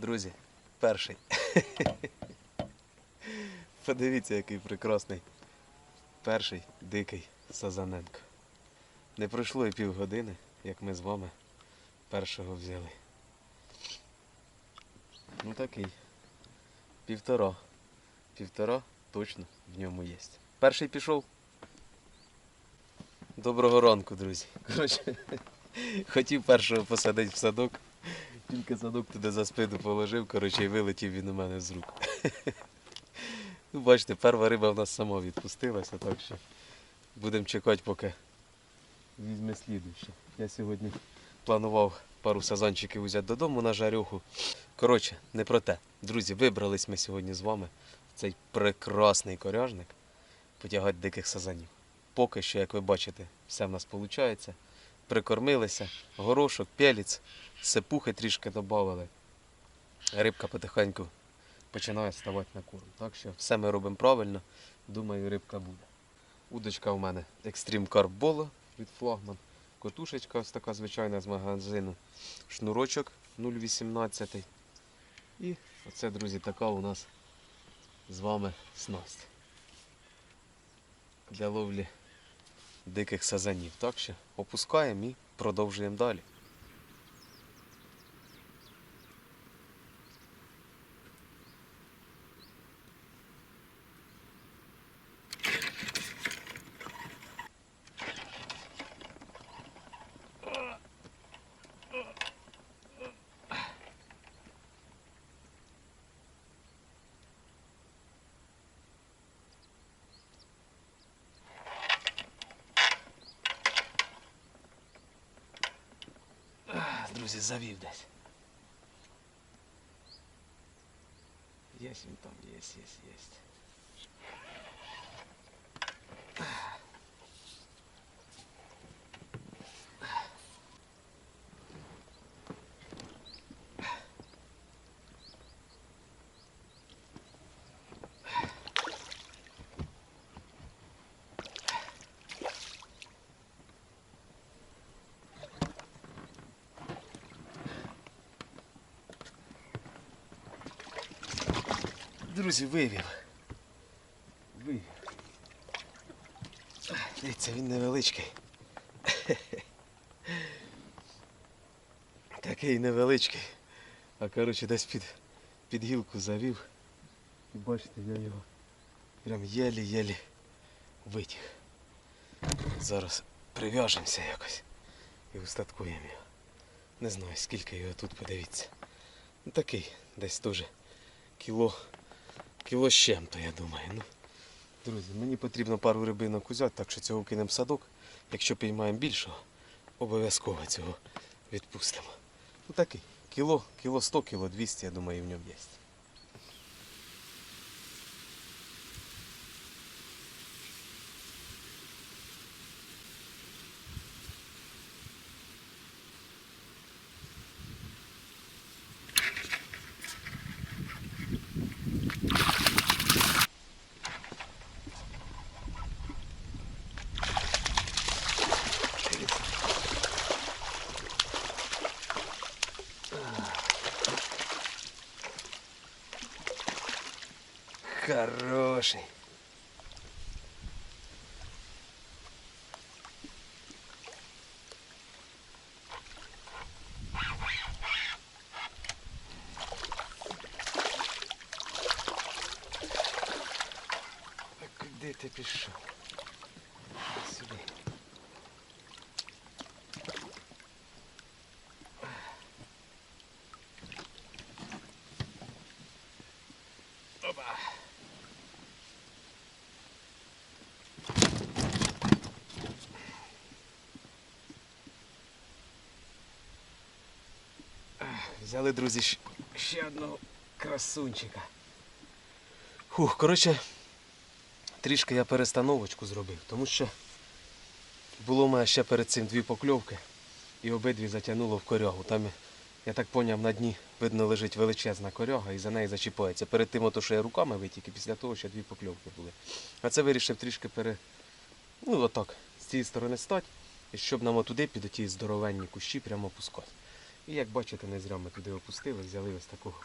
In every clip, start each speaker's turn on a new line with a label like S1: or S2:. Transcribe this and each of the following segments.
S1: Друзі, перший. Подивіться, який прекрасний. Перший дикий Сазаненко. Не пройшло і півгодини, як ми з вами першого взяли. Ну такий. Півтора. Півтора точно в ньому є. Перший пішов. Доброго ранку, друзі. Коротше, хотів першого посадити в садок. Тільки садок туди за спину положив, коротше, і вилетів він у мене з рук. Ну, бачите, перша риба в нас сама відпустилася, так що будемо чекати, поки візьме слідуще. Я сьогодні планував пару сазанчиків взяти додому на жарюху. Коротше, не про те. Друзі, вибрались ми сьогодні з вами в цей прекрасний коряжник потягати диких сазанів. Поки що, як ви бачите, все в нас виходить. Прикормилися, горошок, пеліць, сипухи трішки додали. Рибка потихеньку починає ставати на корм. Так що все ми робимо правильно. Думаю, рибка буде. Удочка у мене Extreme Carp Bolo від флагман. Котушечка ось така звичайна з магазину. Шнурочок 0,18. І оце, друзі, така у нас з вами снасть. Для ловлі диких сазанів. Так що опускаємо і продовжуємо далі. Друзі, завів десь. Єсть він там, єсть, єсть, єсть. Друзі, вивів. Вивів. Дивіться, він невеличкий. Такий невеличкий. А коротше десь під, під гілку завів. І бачите, я його прям єлі-єлі витяг. Зараз прив'яжемося якось і устаткуємо його. Не знаю скільки його тут подивіться. Ну такий, десь теж кіло Кіло з чим-то, я думаю. Ну, друзі, мені потрібно пару рибинок узяти, так що цього кинемо в садок. Якщо піймаємо більшого, обов'язково цього відпустимо. Ну такий, кіло, кіло 100, кіло 200, я думаю, в ньому є. Хороший. А куди ти пішов? Сюди. Опа. Взяли, друзі, ще одного красунчика. Фух, коротше, трішки я перестановочку зробив, тому що було в мене ще перед цим дві покльовки і обидві затягнуло в корягу. Там, я так поняв, на дні видно лежить величезна коряга і за неї зачіпається. Перед тим, ото, що я руками витік, і після того ще дві покльовки були. А це вирішив трішки пере... Ну, отак, з цієї сторони стати, і щоб нам отуди під оті здоровенні кущі прямо опускати. І як бачите, не зря ми туди опустили, взяли ось такого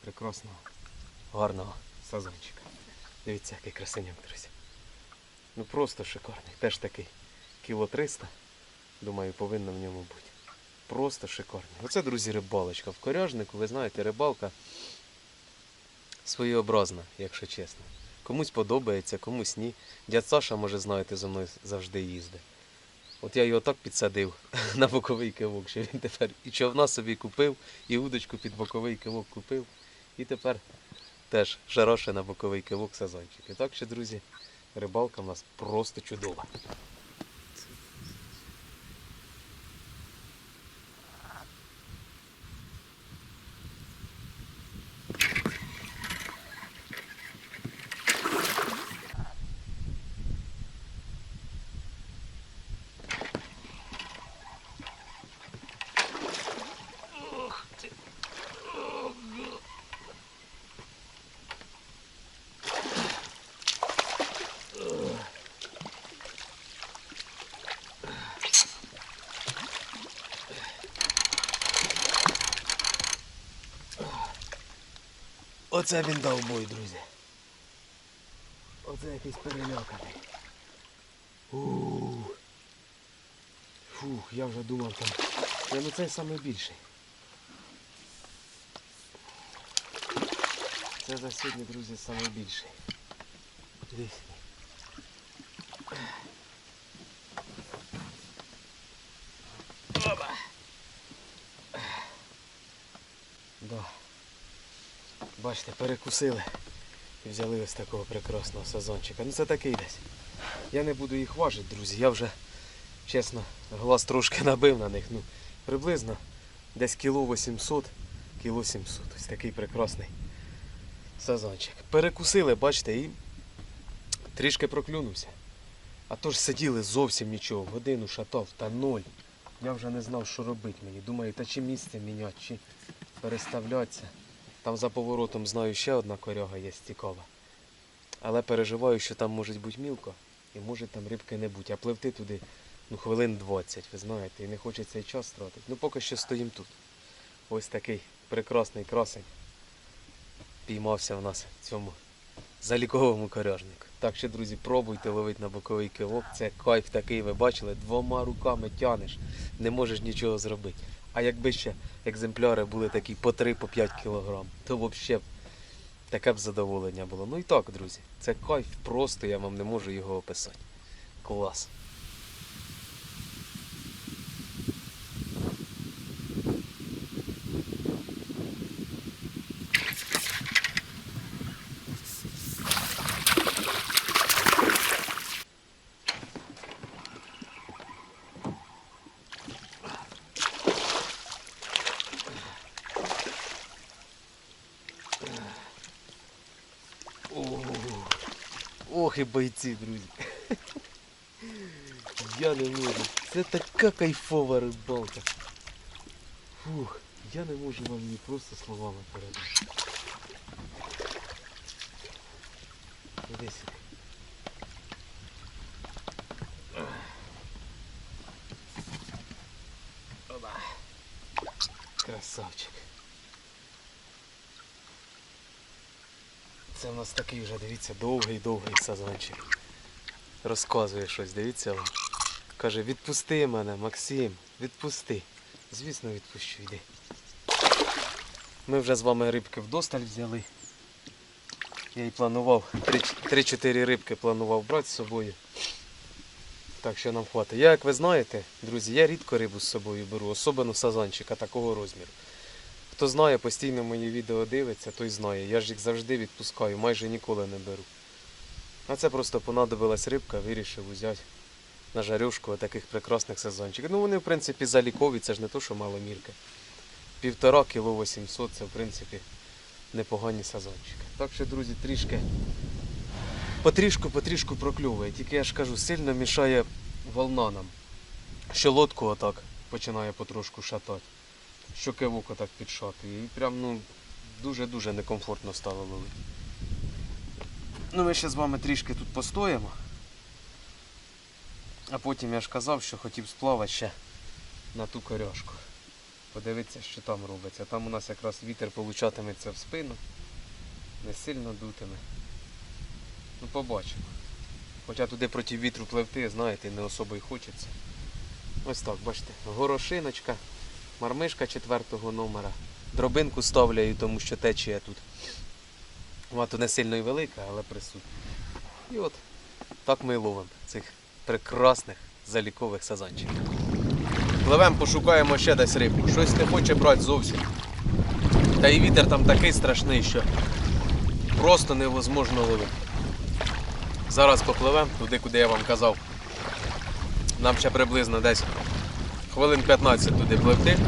S1: прекрасного, гарного сазончика. Дивіться, який красиняк, друзі. Ну просто шикарний. Теж такий кіло 300. Думаю, повинно в ньому бути. Просто шикарний. Оце, друзі, рибалочка. В коряжнику, ви знаєте, рибалка своєобразна, якщо чесно. Комусь подобається, комусь ні. Дядь Саша, може, знаєте, зі мною завжди їздить. От я його так підсадив на боковий кивок, що він тепер і човна собі купив, і удочку під боковий кивок купив. І тепер теж жароше на боковий кивок сазанчики. Так що, друзі, рибалка в нас просто чудова. Оце він дав бой, друзі. Оце якийсь перельоканий. Ух. Фух, я вже думав там. Я ну цей найбільший. Це за сьогодні, друзі, найбільший. Дивись. Опа. Да. Бачите, перекусили і взяли ось такого прекрасного сазончика. Ну це такий десь. Я не буду їх важити, друзі. Я вже, чесно, глаз трошки набив на них. Ну, приблизно десь кіло 800, кіло 700. Ось такий прекрасний сазончик. Перекусили, бачите, і трішки проклюнувся. А то ж сиділи зовсім нічого, годину шатав та ноль. Я вже не знав, що робити мені. Думаю, та чи місце міняти, чи переставлятися. Там за поворотом знаю ще одна коряга є цікава. Але переживаю, що там може бути мілко і може там рибки не бути. А пливти туди ну, хвилин 20, ви знаєте, і не хочеться і час тратити. Ну поки що стоїмо тут. Ось такий прекрасний красень піймався у нас в цьому заліковому коряжнику. Так що, друзі, пробуйте ловити на боковий кивок. Це кайф такий, ви бачили, двома руками тянеш, не можеш нічого зробити. А якби ще екземпляри були такі по 3-5 кілограм, то взагалі таке б задоволення було. Ну і так, друзі, це кайф просто, я вам не можу його описати. Клас. О, Ох і бойці. Я не можу. Це така кайфова рибалка. Фух, я не можу вам її просто словами передати. Іди сюди. Оба. Красавчик. Це в нас такий вже, дивіться, довгий-довгий сазанчик. Розказує щось, дивіться. Каже, відпусти мене, Максим, відпусти. Звісно, відпущу, йди. Ми вже з вами рибки вдосталь взяли. Я і планував, 3-4 рибки планував брати з собою. Так що нам хватить. Як ви знаєте, друзі, я рідко рибу з собою беру, особливо сазанчика такого розміру. Хто знає, постійно мої відео дивиться, той знає. Я ж їх завжди відпускаю, майже ніколи не беру. А це просто понадобилась рибка, вирішив взяти на жарюшку таких прекрасних сезончиків. Ну вони в принципі залікові, це ж не то, що маломірка. Півтора кіло 800 це в принципі непогані сезончики. Так що, друзі, трішки потрішку, потрішку прокльовує. Тільки я ж кажу, сильно мішає волна нам. Що лодку отак починає потрошку шатати що кивок отак підшатує. І прям ну, дуже-дуже некомфортно стало ловити. Ну ми ще з вами трішки тут постоїмо. А потім я ж казав, що хотів сплавати ще на ту коряшку. подивитися, що там робиться. Там у нас якраз вітер получатиметься в спину, не сильно дутиме. Ну побачимо. Хоча туди проти вітру пливти, знаєте, не особо й хочеться. Ось так, бачите, горошиночка, мармишка четвертого номера. Дробинку ставляю, тому що течія тут. Вона то не сильно і велика, але присутня. І от так ми і ловимо цих прекрасних залікових сазанчиків. Пливемо, пошукаємо ще десь рибку. Щось не хоче брати зовсім. Та і вітер там такий страшний, що просто невозможно ловити. Зараз попливемо туди, куди я вам казав. Нам ще приблизно десь хвилин 15 туди пливти.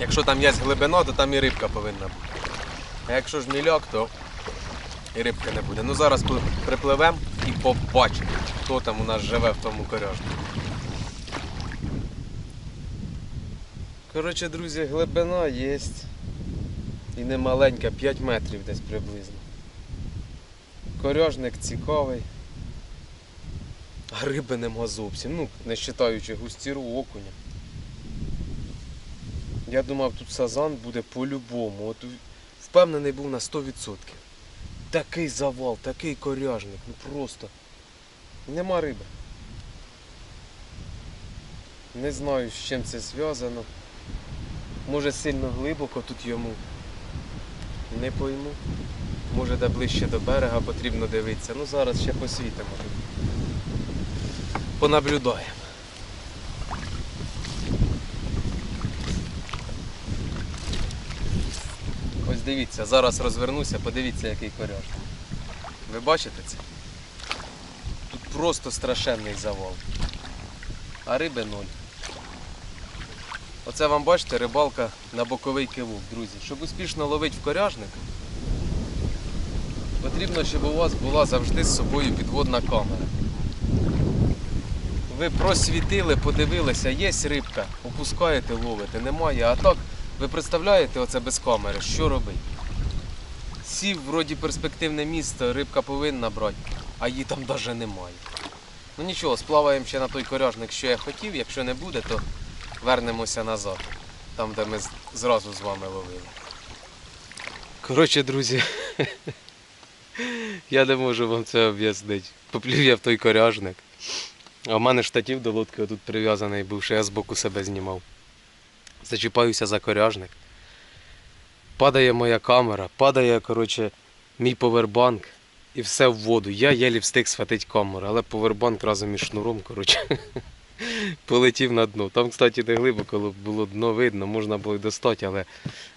S1: Якщо там є глибина, то там і рибка повинна бути. А якщо ж міляк, то і рибки не буде. Ну зараз припливемо і побачимо, хто там у нас живе в тому коряжку. Коротше, друзі, глибина є. І не маленька, 5 метрів десь приблизно. Коряжник цікавий. А риби нема зовсім. Ну, не вважаючи густіру окуня. Я думав, тут сазан буде по-любому. От впевнений був на 100%. Такий завал, такий коряжник, ну просто. Нема риби. Не знаю, з чим це зв'язано. Може сильно глибоко тут йому. Не пойму. Може де ближче до берега потрібно дивитися. Ну зараз ще посвітимо. Понаблюдаємо. Ось дивіться, зараз розвернуся, подивіться, який коряж. Ви бачите це? Тут просто страшенний завал. А риби ноль. Оце вам бачите рибалка на боковий кивок, друзі. Щоб успішно ловити в коряжник, потрібно, щоб у вас була завжди з собою підводна камера. Ви просвітили, подивилися, є рибка, опускаєте, ловите, немає. А так, ви представляєте оце без камери, що робить? Сів, вроді перспективне місто, рибка повинна брати, а її там навіть немає. Ну нічого, сплаваємо ще на той коряжник, що я хотів, якщо не буде, то вернемося назад, там де ми зразу з вами ловили. Коротше, друзі, я не можу вам це об'яснити. Поплів я в той коряжник. А в мене штатів до лодки тут прив'язаний був, що я збоку себе знімав. Зачіпаюся за коряжник. Падає моя камера, падає, коротше, мій повербанк і все в воду. Я єлі встиг схватити камеру, але повербанк разом із шнуром, коротше, полетів на дно. Там, кстати, де глибоко було дно видно, можна було й достати, але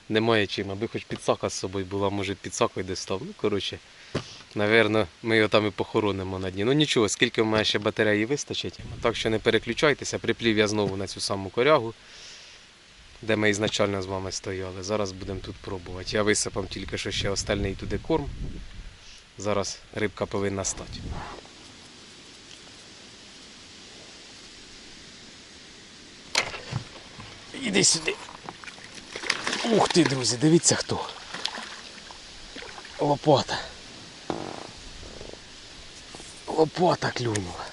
S1: немає чим. Аби хоч підсака з собою була, може підсакою достав. Ну, коротше, Навірно, ми його там і похоронимо на дні. Ну нічого, скільки в мене ще батареї вистачить. Так що не переключайтеся, приплів я знову на цю саму корягу, де ми ізначально з вами стояли. Зараз будемо тут пробувати. Я висипав тільки що ще остальний туди корм. Зараз рибка повинна стати. Іди сюди. Ух ти, друзі, дивіться хто. Лопата. Лопата клюнула.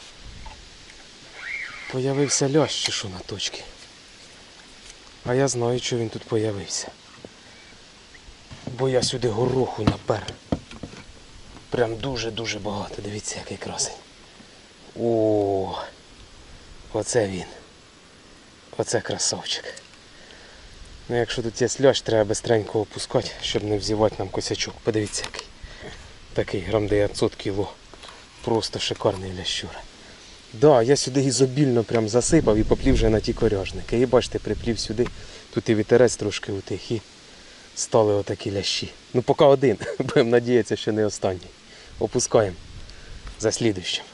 S1: Появився чи що на точці. А я знаю, що він тут появився. Бо я сюди гороху напер. Прям дуже-дуже багато. Дивіться, який красень. О, оце він. Оце красавчик. Ну якщо тут є лящ, треба бистренько опускати, щоб не взівати нам косячок. Подивіться який. Такий грам 900 кіло. Просто шикарний лящура. Да, я сюди ізобільно прям засипав і поплів вже на ті коряжники. І бачите, приплів сюди. Тут і вітерець трошки утих і стали отакі лящі. Ну поки один. Будемо надіятися, що не останній. Опускаємо за слідущим.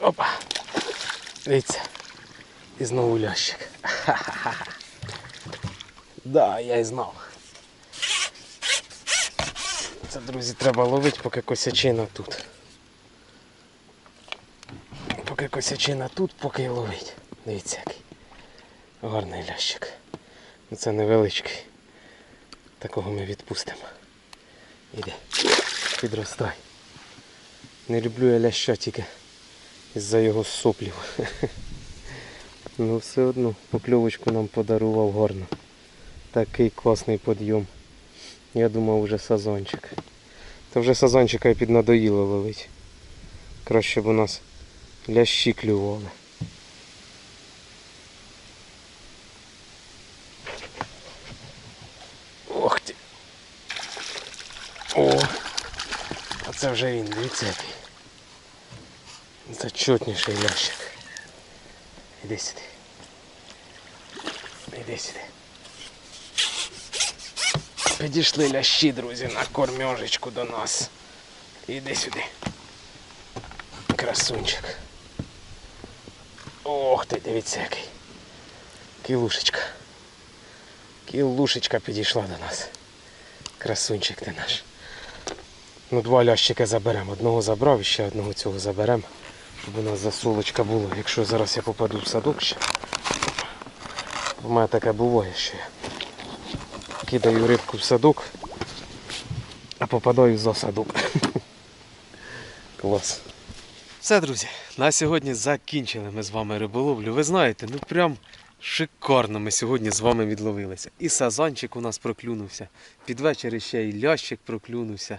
S1: Опа. Дивіться. І знову лящик. Ха-ха-ха. Да, я і знав. Це, друзі, треба ловити, поки косячина тут. Поки косячина тут, поки й ловить. Дивіться який. Гарний лящик. Ну, Це невеличкий. Такого ми відпустимо. Іди. Підростай. Не люблю я ляща тільки
S2: із-за його соплів. Ну все одно покльовочку нам подарував гарно. Такий класний підйом. Я думав вже сазончик. Та вже сазончика і піднадоїло ловить. Краще б у нас лящі клювали. Ох ти. О! А це вже він, дивіться який. Це чотніший лящик. Іди сюди. Іди сюди. Підійшли лящі, друзі, на кормежечку до нас. Іди сюди. Красунчик. Ох ти, дивіться який. Кілушечка. Кілушечка підійшла до нас. Красунчик ти наш. Ну, два лящика заберемо. Одного забрав і ще одного цього заберемо. Щоб у нас засолочка була. Якщо зараз я попаду в садок ще. У мене таке буває, що я кидаю рибку в садок, а попадаю за садок. Клас.
S1: Все, друзі, на сьогодні закінчили ми з вами риболовлю. Ви знаєте, ну прям шикарно ми сьогодні з вами відловилися. І сазанчик у нас проклюнувся. Під вечір ще і лящик проклюнувся.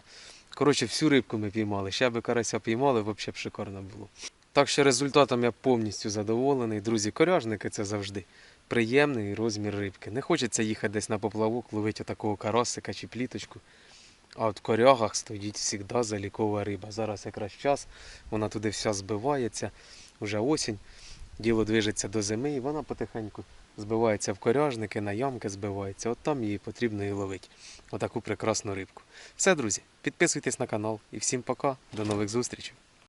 S1: Коротше, всю рибку ми піймали. Ще би карася піймали, взагалі б шикарно було. Так що результатом я повністю задоволений. Друзі, коряжники це завжди приємний розмір рибки. Не хочеться їхати десь на поплавок, ловити такого карасика чи пліточку. А от в корягах стоїть завжди залікова риба. Зараз якраз час, вона туди вся збивається, вже осінь, діло движеться до зими, і вона потихеньку збивається в коряжники, на ямки збивається. От там її потрібно і ловити. Отаку прекрасну рибку. Все, друзі, підписуйтесь на канал і всім пока, до нових зустрічей.